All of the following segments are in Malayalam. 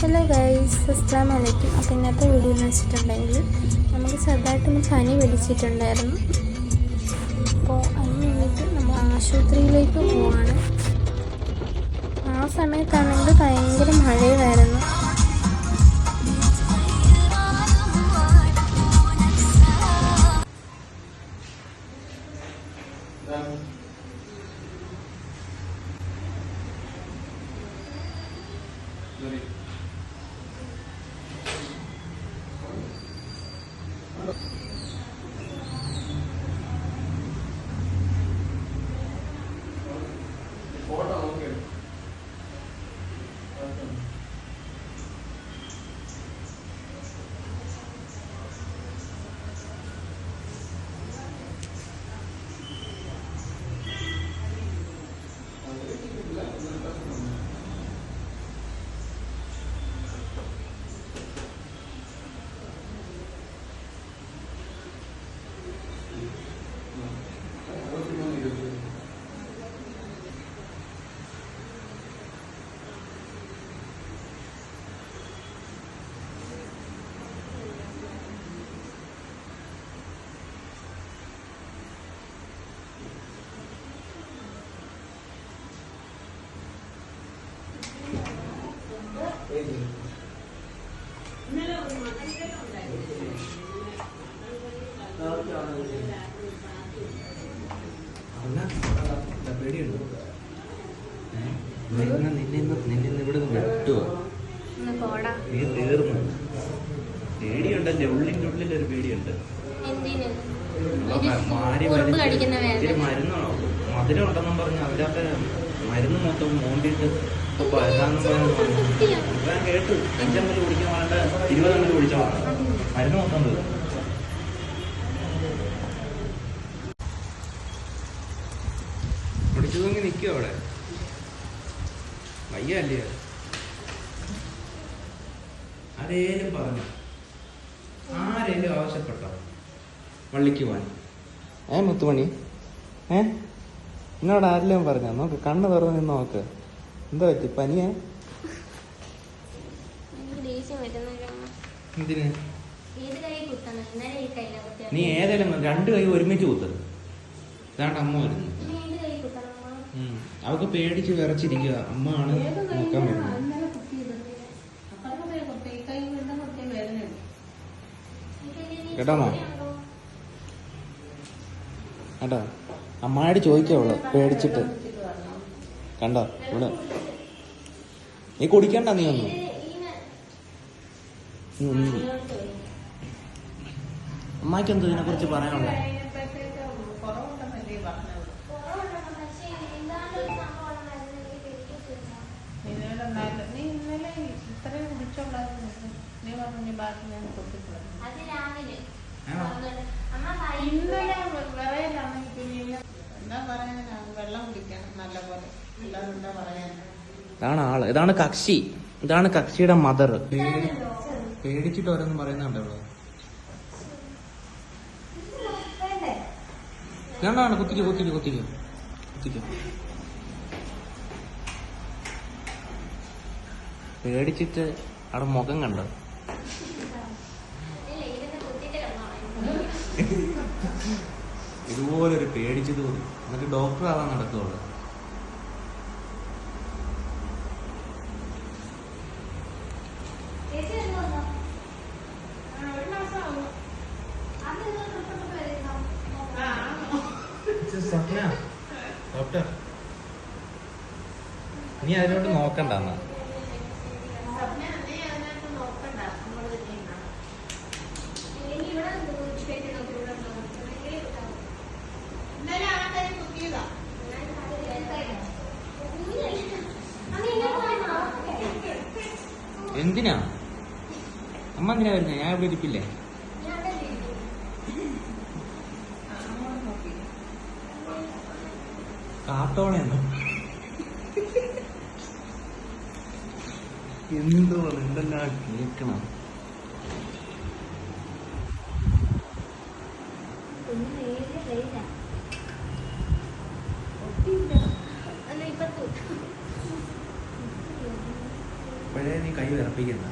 ഹലോ ഗൈസ് അസ്സാം വലൈക്കും അപ്പോൾ ഇന്നത്തെ വീഡിയോ എന്ന് വെച്ചിട്ടുണ്ടെങ്കിൽ നമുക്ക് ചെറുതായിട്ടൊന്ന് പനി പിടിച്ചിട്ടുണ്ടായിരുന്നു. അപ്പോൾ അതിന് വേണ്ടിയിട്ട് നമ്മൾ ആശുപത്രിയിലേക്ക് പോവാണ്. ആ സമയത്താണെങ്കിൽ ഭയങ്കര മഴയുമായിരുന്നു. പേടിയുണ്ടോ നിന്നെ നിന്നെ നിന്നെ ഇവിടെ നിന്ന് വെട്ടുവോ. ഒന്ന് പോടാ. നീ തീർന്നു? പേടിയുണ്ടല്ലേ? ഉള്ളിന്റെ ഉള്ളിൽ ഒരു പേടിയുണ്ട് മാരി ഇത്തിരി വേദന. മരുന്ന് മധുരം ഉണ്ടെന്നും പറഞ്ഞ് അതിനകത്തെ മരുന്ന് മൊത്തം മോണ്ടിട്ട് ഇപ്പൊ ഏതാന്ന് പറഞ്ഞ് ഞാൻ കേട്ടു. അഞ്ചമ്പത് കുടിക്കാൻ വേണ്ട ഇരുപതെണ്ണം കുടിച്ചാൽ മരുന്ന് മൊത്തം തീർന്നു. പിടിച്ചു തൂങ്ങി നിൽക്കും അവിടെ. വയ്യല്ലേ ആരേലും പറഞ്ഞു ആരേലും ആവശ്യപ്പെട്ടോ? വള്ളിക്ക് പോവാൻ ഏ മുത്തുമണി? ഏ? എന്നോട് ആരെല്ലാം പറഞ്ഞ? നോക്ക് കണ്ണ് തുറന്ന് നിന്ന് നോക്ക്. എന്താ പറ്റി? പനിയാ? എന്തിന്? നീ ഏതെങ്കിലും രണ്ട് കൈ ഒരുമിച്ച് കുത്തത് ഇതാണ്ട് അമ്മ വരുന്നു. അവക്ക് പേടിച്ച് വിറച്ചിരിക്കുക അമ്മ ആണ് നോക്കാൻ വരുന്നത്? ചോരയുണ്ടോ? കേട്ടോ അമ്മായിട്ട് ചോദിക്കവൾ പേടിച്ചിട്ട്. കണ്ടോ? ഇവിടെ. നീ കുടിക്കണ്ട നീ ഒന്ന്. ഇത് ഈനെ ഉം, ഉം. അമ്മായിക്ക് എന്തോ ഇതിനെ കുറിച്ച് പറയാനുള്ളത്? ഇന്നലെ ഇത്രയും കുടിച്ചോളായിരുന്നു നീ പറഞ്ഞു ബാക്കി ഞാൻ കൊടുത്തിട്ടുള്ളത് അത് രാവിലെ. ഇന്നലെ വിറയിലാണെങ്കിൽ പിന്നെ എന്താ പറയാനാ? വെള്ളം കുടിക്കണം നല്ലപോലെ. അല്ലാതെ എന്താ ഇതാണ് ആൾ. ഇതാണ് കക്ഷി. ഇതാണ് കക്ഷിയുടെ മദർ പേടിച്ചിട്ട് ഓരോന്നും പറയുന്നുണ്ടല്ലോ? ഞാനാണ് കുത്തിക്ക് കുത്തിക്ക് കുത്തിക്ക്. കുത്തിക്ക്. പേടിച്ചിട്ട് അവിടെ മുഖം കണ്ടോ? ഇതുപോലെ ഒരു പേടിച്ചു തോന്നി ഇതുപോലൊരു പേടിച്ചത് മതി എന്നിട്ട് ഡോക്ടർ ആവാൻ നടക്കുള്ളൂ നീ എന്ന് വന്നോ? ഒരു മാസം ആവും അന്ന് നിങ്ങൾ റിപ്പോർട്ട് വരുന്നോ? ആ ഡോക്ടർ നീ അതിലോട്ട് നോക്കണ്ട എന്നാ സ്വപ്ന നീ അതിനകത്ത് നോക്കണ്ട നമ്മൾ ചെയ്യുന്ന ഇല്ലെങ്കിൽ ഇവിടെ നിന്ന് കുത്തിയിട്ട് നോക്കി ഇവിടെ നിന്ന് നോക്കി. ഇല്ലെങ്കിൽ ഇവിടെ നിന്ന്. ഇന്നലെ ആ കൈ കുത്തിയതാ ഞാൻ കാര്യം കേൾക്കാനില്ല. കുഞ്ഞല്ലേ? അമ്മ ഇങ്ങോട്ട് വന്നോ? എന്തിനാ അമ്മ എന്തിനാ വരുന്നത് ഞാൻ ഇവിടെ ഇരിപ്പില്ലേ? കാട്ടോണെന്നോ എന്തോ എന്തെല്ലാം കേൾക്കണം. കുഞ്ഞ് കൈ വിറപ്പിക്കണ്ട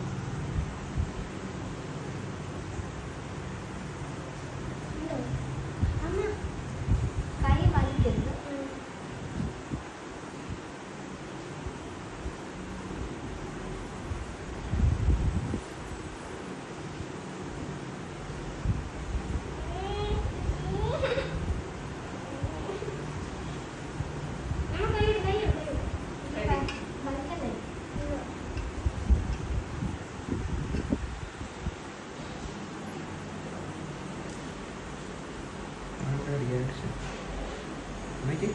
एजेंट से बेटी